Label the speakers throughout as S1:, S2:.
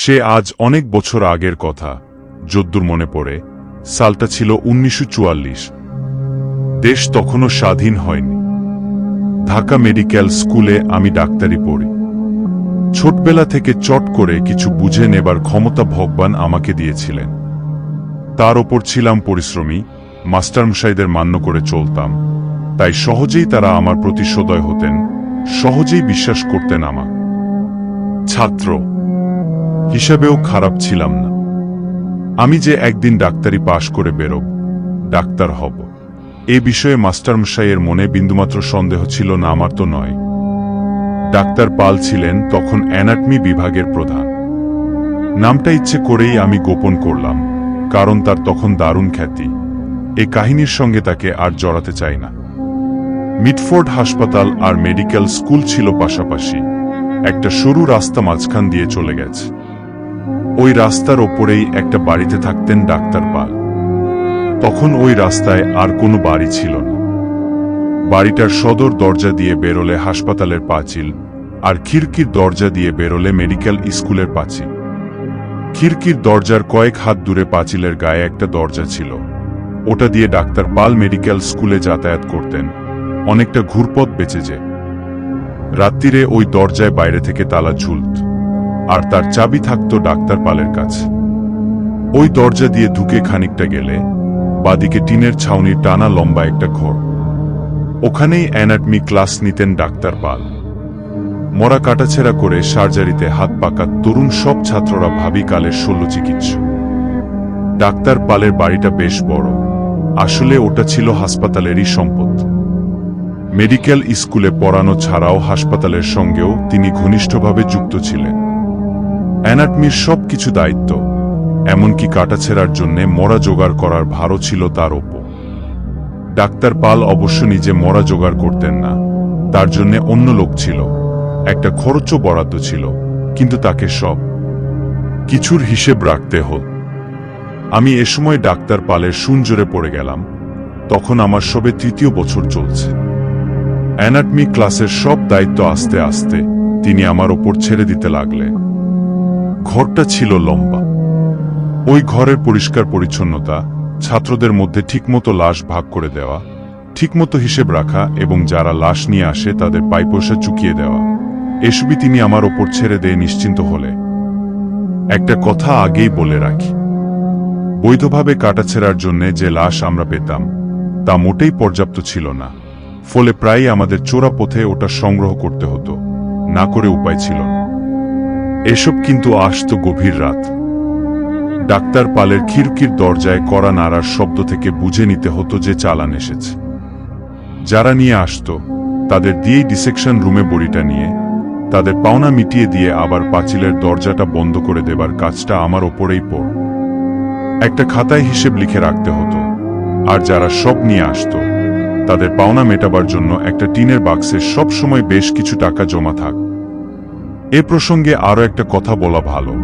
S1: সে আজ অনেক বছর আগের কথা, যদ্দুর মনে পড়ে, সালটা ছিল উনিশশো চুয়াল্লিশ। দেশ তখনও স্বাধীন হয়নি। ঢাকা মেডিকেল স্কুলে আমি ডাক্তারি পড়ি। ছোটবেলা থেকে চট করে কিছু বুঝে নেবার ক্ষমতা ভগবান আমাকে দিয়েছিলেন। তার ওপর ছিলাম পরিশ্রমী, মাস্টারমশাইদের মান্য করে চলতাম। তাই সহজেই তারা আমার প্রতি সদয় হতেন, সহজেই বিশ্বাস করতেন আমার ছাত্র হিসাবেও খারাপ ছিলাম না। আমি যে একদিন ডাক্তারি পাশ করে বেরোব, ডাক্তার হব। এ বিষয়ে মাস্টারমশাইয়ের মনে বিন্দুমাত্র সন্দেহ ছিল না, আমার তো নয়। ডাক্তার পাল ছিলেন তখন অ্যানাটমি বিভাগের প্রধান। নামটা ইচ্ছে করেই আমি গোপন করলাম, কারণ তার তখন দারুণ খ্যাতি। এ কাহিনীর সঙ্গে তাকে আর জড়াতে চাই না। মিটফোর্ড হাসপাতাল আর মেডিকেল স্কুল ছিল পাশাপাশি। একটা সরু রাস্তা মাঝখান দিয়ে চলে গেছে। ওই রাস্তার ওপরেই একটা বাড়িতে থাকতেন ডাক্তার পাল। তখন ওই রাস্তায় আর কোনো বাড়ি ছিল না। বাড়িটার সদর দরজা দিয়ে বেরোলে হাসপাতালের পাঁচিল আর খিড়কির দরজা দিয়ে বেরোলে মেডিকেল স্কুলের পাঁচিল। খিড়কির দরজার কয়েক হাত দূরে পাঁচিলের গায়ে একটা দরজা ছিল। ওটা দিয়ে ডাক্তার পাল মেডিকেল স্কুলে যাতায়াত করতেন। অনেকটা ঘুরপথ বেঁচে যে রাত্রিরে ওই দরজায় বাইরে থেকে তালা ঝুলত। আর তার চাবি থাকত ডাক্তার পালের কাছে। ওই দরজা দিয়ে ঢুকে খানিকটা গেলে বাদিকে টিনের ছাউনির টানা লম্বা একটা ঘর। ওখানেই অ্যানাটমি ক্লাস নিতেন ডাক্তার পাল। মরা কাটাছেড়া করে সার্জারিতে হাত পাকা তরুণ সব ছাত্ররা ভাবি কালের শল্য চিকিৎসক ডাক্তার পালের বাড়িটা বেশ বড়। আসলে ওটা ছিল হাসপাতালেরই সম্পদ। মেডিকেল স্কুলে পড়ানো ছাড়াও হাসপাতালের সঙ্গেও তিনি ঘনিষ্ঠভাবে যুক্ত ছিলেন। অ্যানাটমির সব কিছু দায়িত্ব, এমনকি কাটাছেড়ার জন্যে মরা জোগাড় করার ভারও ছিল তার ওপর। ডাক্তার পাল অবশ্য নিজে মরা জোগাড় করতেন না, তার জন্য অন্য লোক ছিল, একটা খরচও বরাদ্দ ছিল, কিন্তু তাকে সব কিছুর হিসেব রাখতে হল। আমি এ সময় ডাক্তার পালের সুনজোরে পড়ে গেলাম, তখন আমার সবে তৃতীয় বছর চলছে। অ্যানাটমি ক্লাসের সব দায়িত্ব আস্তে আস্তে তিনি আমার ওপর ছেড়ে দিতে লাগলেন। ঘরটা ছিল লম্বা। ওই ঘরের পরিষ্কার পরিচ্ছন্নতা, ছাত্রদের মধ্যে ঠিকমতো লাশ ভাগ করে দেওয়া, ঠিকমতো হিসেব রাখা এবং যারা লাশ নিয়ে আসে তাদের পাইপয়সা চুকিয়ে দেওয়া। এসবই তিনি আমার ওপর ছেড়ে দিয়ে নিশ্চিন্ত হলে। একটা কথা আগেই বলে রাখি। বৈধভাবে কাটাছেড়ার জন্য যে লাশ আমরা পেতাম, তা মোটেই পর্যাপ্ত ছিল না। ফলে প্রায়ই আমাদের চোরা পথে ওটা সংগ্রহ করতে হতো, না করে উপায় ছিল না। এসব কিন্তু আসতো গভীর রাত। ডাক্তার পালের খিড়কির দরজায় কড়া নাড়ার শব্দ থেকে বুঝে নিতে হতো যে চালান এসেছে। যারা নিয়ে আসতো, তাদের দিয়েই ডিসেকশন রুমে বড়িটা নিয়ে, তাদের পাওনা মিটিয়ে দিয়ে আবার পাঁচিলের দরজাটা বন্ধ করে দেবার কাজটা আমার ওপরেই পড়। একটা খাতায় হিসেব লিখে রাখতে হতো, আর যারা সব নিয়ে আসতো, তাদের পাওনা মেটাবার জন্য একটা টিনের বাক্সে সব সময় বেশ কিছু টাকা জমা থাক। এ প্রসঙ্গে আরও একটা কথা বলা ভালো।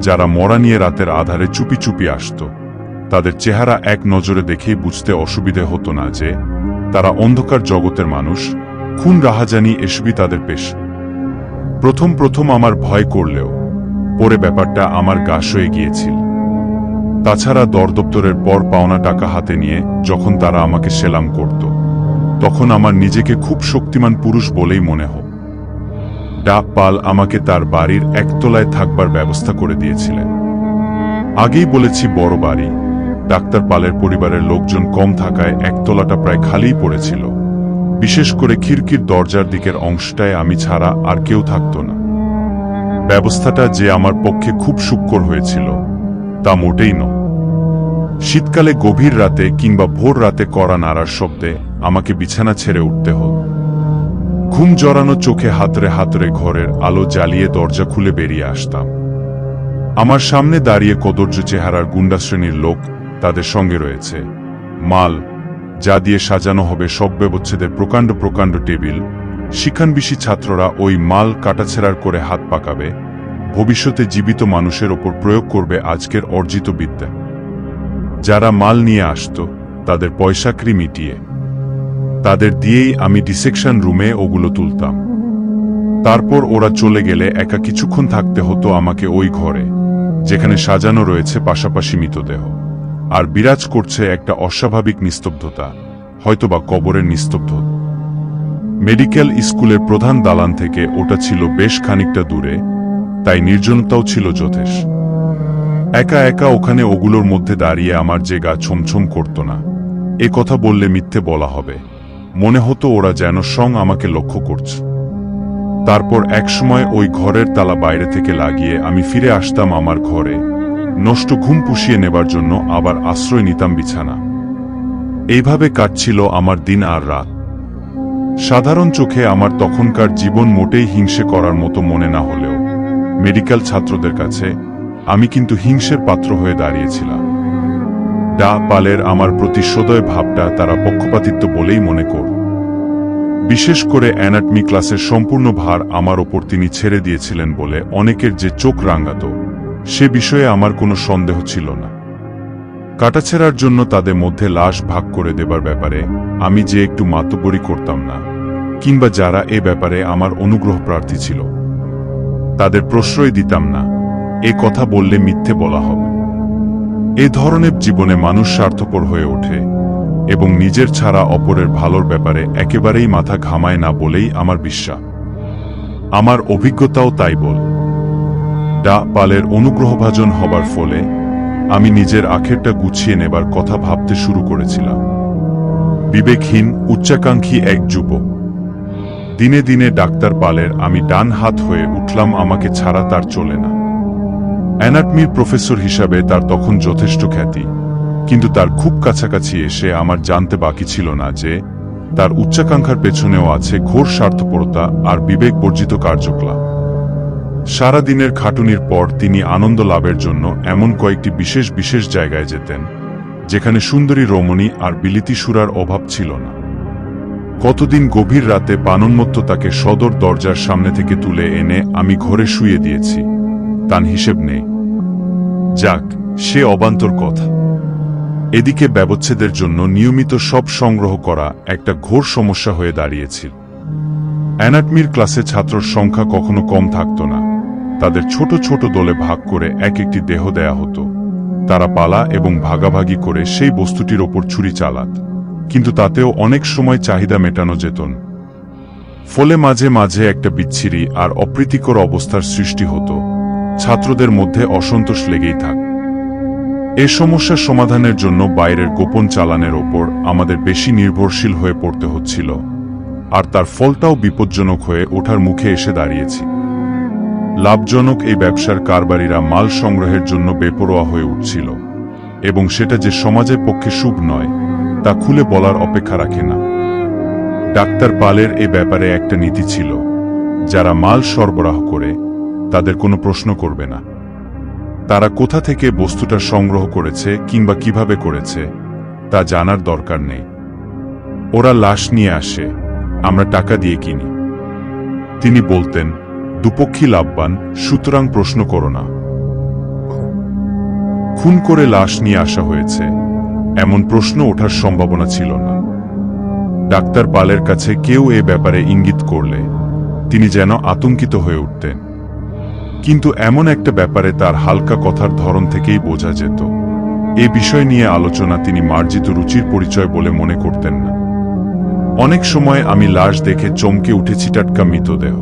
S1: যারা মরা নিয়ে রাতের আধারে চুপি চুপি আসত, তাদের চেহারা এক নজরে দেখেই বুঝতে অসুবিধে হতো না যে, তারা অন্ধকার জগতের মানুষ, খুন রাহাজানি এসবই তাদের পেশ। প্রথম প্রথম আমার ভয় করলেও, পরে ব্যাপারটা আমার গা সয়ে গিয়েছিল। তাছাড়া দরদপ্তরের পর পাওনা টাকা হাতে নিয়ে যখন তারা আমাকে সেলাম করত, তখন আমার নিজেকে খুব শক্তিমান পুরুষ বলেই মনে হোক ডাক পাল আমাকে তার বাড়ির একতলায় থাকবার ব্যবস্থা করে দিয়েছিলেন। আগেই বলেছি বড় বাড়ি। ডাক্তার পালের পরিবারের লোকজন কম থাকায় একতলাটা প্রায় খালিই পড়েছিল। বিশেষ করে খিড়কির দরজার দিকের অংশটায় আমি ছাড়া আর কেউ থাকত না। ব্যবস্থাটা যে আমার পক্ষে খুব সুক্কর হয়েছিল, তা মোটেই ন শীতকালে গভীর রাতে কিংবা ভোর রাতে কড়া নাড়ার শব্দে আমাকে বিছানা ছেড়ে উঠতে হল ঘুম জড়ানো চোখে হাতরে হাতরে ঘরের আলো জ্বালিয়ে দরজা খুলে বেরিয়ে আসতাম। আমার সামনে দাঁড়িয়ে কদর্য চেহারার গুন্ডা শ্রেণির লোক তাদের সঙ্গে রয়েছে। মাল, যা দিয়ে সাজানো হবে সব ব্যবচ্ছেদের প্রকাণ্ড প্রকাণ্ড টেবিল। শিক্ষানবিশী ছাত্ররা ওই মাল কাটাছেড়ার করে হাত পাকাবে। ভবিষ্যতে জীবিত মানুষের ওপর প্রয়োগ করবে আজকের অর্জিত বিদ্যা। যারা মাল নিয়ে আসত, তাদের পয়সাকরি মিটিয়ে। তাদের দিয়েই আমি ডিসেকশন রুমে ওগুলো তুলতাম। তারপর ওরা চলে গেলে একা কিছুক্ষণ থাকতে হতো আমাকে ওই ঘরে, যেখানে সাজানো রয়েছে পাশাপাশি মৃতদেহ। আর বিরাজ করছে একটা অস্বাভাবিক নিস্তব্ধতা, হয়তোবা কবরের নিস্তব্ধতা মেডিকেল স্কুলের প্রধান দালান থেকে ওটা ছিল বেশ খানিকটা দূরে, তাই নির্জনতাও ছিল যথেষ্ট। একা একা ওখানে ওগুলোর মধ্যে দাঁড়িয়ে আমার যে গা ছমছম করত না, এ কথা বললে মিথ্যে বলা হবে। মনে হতো ওরা যেন সং আমাকে লক্ষ্য করছে। তারপর একসময় ওই ঘরের তালা বাইরে থেকে লাগিয়ে আমি ফিরে আসতাম আমার ঘরে, নষ্ট ঘুম পুষিয়ে নেবার জন্য আবার আশ্রয় নিতাম বিছানা। এইভাবে কাটছিল আমার দিন আর রাত। সাধারণ চোখে আমার তখনকার জীবন মোটেই হিংসে করার মতো মনে না হলেও, মেডিকেল ছাত্রদের কাছে আমি কিন্তু হিংসের পাত্র হয়ে দাঁড়িয়েছিলাম। ডা পালের আমার প্রতি সদয় ভাবটা তারা পক্ষপাতিত্ব বলেই মনে কর। বিশেষ করে অ্যানাটমি ক্লাসের সম্পূর্ণ ভার আমার ওপর তিনি ছেড়ে দিয়েছিলেন বলে অনেকের যে চোখ রাঙ্গাত সে বিষয়ে আমার কোনো সন্দেহ ছিল না। কাটাছেড়ার জন্য তাদের মধ্যে লাশ ভাগ করে দেবার ব্যাপারে আমি যে একটু মাতব্বরি করতাম না, কিংবা যারা এ ব্যাপারে আমার অনুগ্রহ প্রার্থী ছিল, তাদের প্রশ্রয় দিতাম না, এ কথা বললে মিথ্যে বলা হবে। এ ধরনের জীবনে মানুষ স্বার্থপর হয়ে ওঠে এবং নিজের ছাড়া অপরের ভালোর ব্যাপারে একেবারেই মাথা ঘামায় না বলেই আমার বিশ্বাস। আমার অভিজ্ঞতাও তাই বল। ডা পালের অনুগ্রহভাজন হবার ফলে আমি নিজের আখেরটা গুছিয়ে নেবার কথা ভাবতে শুরু করেছিলাম। বিবেকহীন, উচ্চাকাঙ্ক্ষী এক যুবক। দিনে দিনে ডাক্তার পালের আমি ডান হাত হয়ে উঠলাম, আমাকে ছাড়া তার চলে না। অ্যানাটমির প্রফেসর হিসাবে তার তখন যথেষ্ট খ্যাতি। কিন্তু তার খুব কাছাকাছি এসে আমার জানতে বাকি ছিল না যে, তার উচ্চাকাঙ্ক্ষার পেছনেও আছে ঘোর স্বার্থপরতা আর বিবেক বর্জিত কার্যকলাপ। সারা দিনের খাটুনির পর তিনি আনন্দ লাভের জন্য এমন কয়েকটি বিশেষ বিশেষ জায়গায় যেতেন, যেখানে সুন্দরী রমণী আর বিলিতি সুরার অভাব ছিল না। কতদিন গভীর রাতে পানন্মত্ত তাকে সদর দরজার সামনে থেকে তুলে এনে আমি ঘরে শুয়ে দিয়েছি। তার হিসেব নেই। যাক, সে অবান্তর কথা। এদিকে ব্যবচ্ছেদের জন্য নিয়মিত সব সংগ্রহ করা একটা ঘোর সমস্যা হয়ে দাঁড়িয়েছিল। অ্যানাটমির ক্লাসে ছাত্রর সংখ্যা কখনো কম থাকত না। তাদের ছোট ছোট দলে ভাগ করে এক একটি দেহ দেয়া হতো। তারা পালা এবং ভাগাভাগি করে সেই বস্তুটির ওপর ছুরি চালাত। কিন্তু তাতেও অনেক সময় চাহিদা মেটানো যেত না। ফলে মাঝে মাঝে একটা বিচ্ছিরি আর অপ্রীতিকর অবস্থার সৃষ্টি হতো। ছাত্রদের মধ্যে অসন্তোষ লেগেই থাক। এ সমস্যার সমাধানের জন্য বাইরের গোপন চালানের ওপর আমাদের বেশি নির্ভরশীল হয়ে পড়তে হচ্ছিল, আর তার ফলটাও বিপজ্জনক হয়ে ওঠার মুখে এসে দাঁড়িয়েছি। লাভজনক এই ব্যবসার কারবারিরা মাল সংগ্রহের জন্য বেপরোয়া হয়ে উঠছিল, এবং সেটা যে সমাজের পক্ষে শুভ নয়, তা খুলে বলার অপেক্ষা রাখে না। ডাক্তার পালের এ ব্যাপারে একটা নীতি ছিল, যারা মাল সরবরাহ করে তাদের কোনো প্রশ্ন করবে না। তারা কোথা থেকে বস্তুটা সংগ্রহ করেছে কিংবা কীভাবে করেছে, তা জানার দরকার নেই। ওরা লাশ নিয়ে আসে, আমরা টাকা দিয়ে কিনি। তিনি বলতেন দুপক্ষী লাভবান, সুতরাং প্রশ্ন করো না। খুন করে লাশ নিয়ে আসা হয়েছে, এমন প্রশ্ন ওঠার সম্ভাবনা ছিল না। ডাক্তার পালের কাছে কেউ এ ব্যাপারে ইঙ্গিত করলে তিনি যেন আতঙ্কিত হয়ে উঠতেন। কিন্তু এমন একটা ব্যাপারে তার হালকা কথার ধরন থেকেই বোঝা যেত। এ বিষয় নিয়ে আলোচনা তিনি মার্জিত রুচির পরিচয় বলে মনে করতেন না। অনেক সময় আমি লাশ দেখে চমকে উঠেছি টাটকা মৃতদেহ,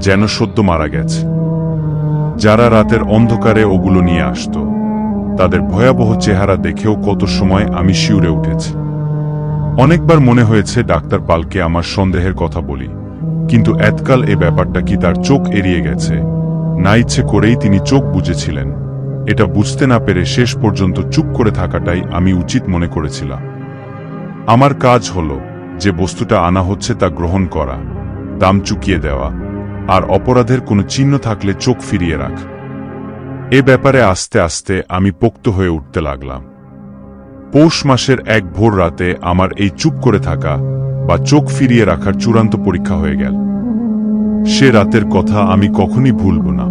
S1: যেন সদ্য মারা গেছে। যারা রাতের অন্ধকারে ওগুলো নিয়ে আসত, তাদের ভয়াবহ চেহারা দেখেও কত সময় আমি শিউরে উঠেছি। অনেকবার মনে হয়েছে, ডাক্তার পালকে আমার সন্দেহের কথা বলি। কিন্তু এতকাল এ ব্যাপারটা কি তার চোখ এড়িয়ে গেছে না ইচ্ছে করেই তিনি চোখ বুঝেছিলেন এটা বুঝতে না পেরে শেষ পর্যন্ত চুপ করে থাকাটাই আমি উচিত মনে করেছিলাম। আমার কাজ হলো যে বস্তুটা আনা হচ্ছে তা গ্রহণ করা, দাম চুকিয়ে দেওয়া, আর অপরাধের কোনো চিহ্ন থাকলে চোখ ফিরিয়ে রাখ। এ ব্যাপারে আস্তে আস্তে আমি পোক্ত হয়ে উঠতে লাগলাম। পৌষ মাসের এক ভোর রাতে আমার এই চুপ করে থাকা বা চোখ ফিরিয়ে রাখার চূড়ান্ত পরীক্ষা হয়ে গেল। সে রাতের কথা আমি কখনই ভুলব না।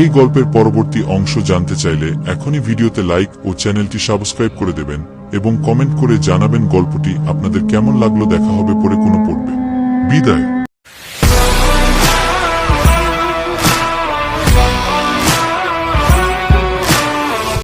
S2: এই গল্পের পরবর্তী অংশ জানতে চাইলে এখনই ভিডিওতে লাইক ও চ্যানেলটি সাবস্ক্রাইব করে দেবেন এবং কমেন্ট করে জানাবেন গল্পটি আপনাদের কেমন লাগল দেখা হবে পরে কোনো পড়বে বিদায়।